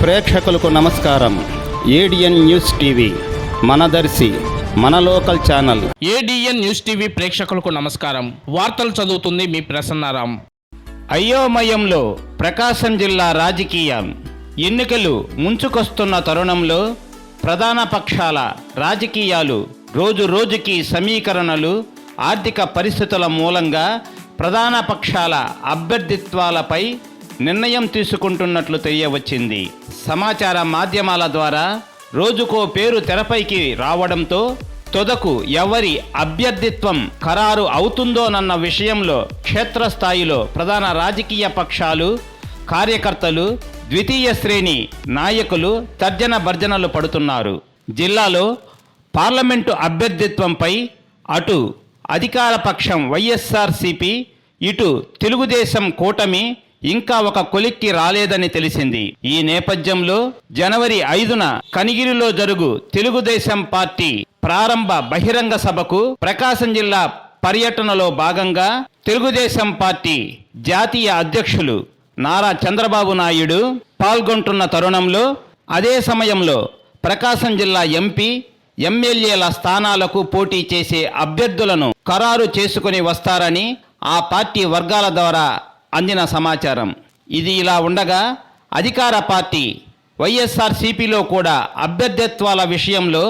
ప్రేక్షకులకు నమస్కారం. ADN news TV Manadarshi మన local channel. ADN news TV ప్రేక్షకులకు నమస్కారం. వార్తలు చదువుతుంది మీ ప్రసన్నారాం. అయోమయంలో ప్రకాశం జిల్లా రాజకీయం. ఎన్నికలు ముంచుకొస్తున్న తరుణంలో ప్రధాన పక్షాల రాజకీయాలు రోజు రోజుకి సమీకరణలు ఆర్థిక పరిస్థితుల మూలంగా ప్రధాన పక్షాల అభ్యర్థిత్వాలపై నిర్ణయం తీసుకుంటున్నట్లు తెలియవచ్చింది. సమాచార మాధ్యమాల ద్వారా రోజుకో పేరు తెరపైకి రావడంతో తొదకు ఎవరి అభ్యర్థిత్వం ఖరారు అవుతుందోనన్న విషయంలో క్షేత్రస్థాయిలో ప్రధాన రాజకీయ పక్షాలు కార్యకర్తలు ద్వితీయ శ్రేణి నాయకులు తర్జన భర్జనలు పడుతున్నారు. జిల్లాలో పార్లమెంటు అభ్యర్థిత్వంపై అటు అధికార పక్షం వైఎస్ఆర్సిపి ఇటు తెలుగుదేశం కూటమి ఇంకా ఒక కొలిక్కి రాలేదని తెలిసింది. ఈ నేపథ్యంలో జనవరి ఐదున కనిగిరిలో జరుగు తెలుగుదేశం పార్టీ ప్రారంభ బహిరంగ సభకు ప్రకాశం జిల్లా పర్యటనలో భాగంగా తెలుగుదేశం పార్టీ జాతీయ అధ్యక్షులు నారా చంద్రబాబు నాయుడు పాల్గొంటున్న తరుణంలో అదే సమయంలో ప్రకాశం జిల్లా ఎంపీ ఎమ్మెల్యేల స్థానాలకు పోటీ చేసే అభ్యర్థులను ఖరారు చేసుకుని వస్తారని ఆ పార్టీ వర్గాల ద్వారా అందిన సమాచారం. ఇది ఇలా ఉండగా అధికార పార్టీ వైఎస్ఆర్సీపీలో కూడా అభ్యర్థిత్వాల విషయంలో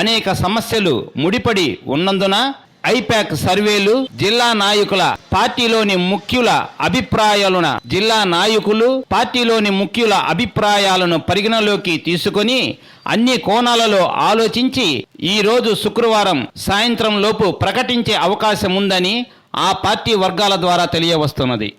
అనేక సమస్యలు ముడిపడి ఉన్నందున ఐపాక్ సర్వేలు జిల్లా నాయకుల పార్టీలోని ముఖ్యుల అభిప్రాయాలను జిల్లా నాయకులు పార్టీలోని ముఖ్యుల అభిప్రాయాలను పరిగణలోకి తీసుకొని అన్ని కోణాలలో ఆలోచించి ఈరోజు శుక్రవారం సాయంత్రం లోపు ప్రకటించే అవకాశం ఉందని ఆ పార్టీ వర్గాల ద్వారా తెలియవస్తున్నది.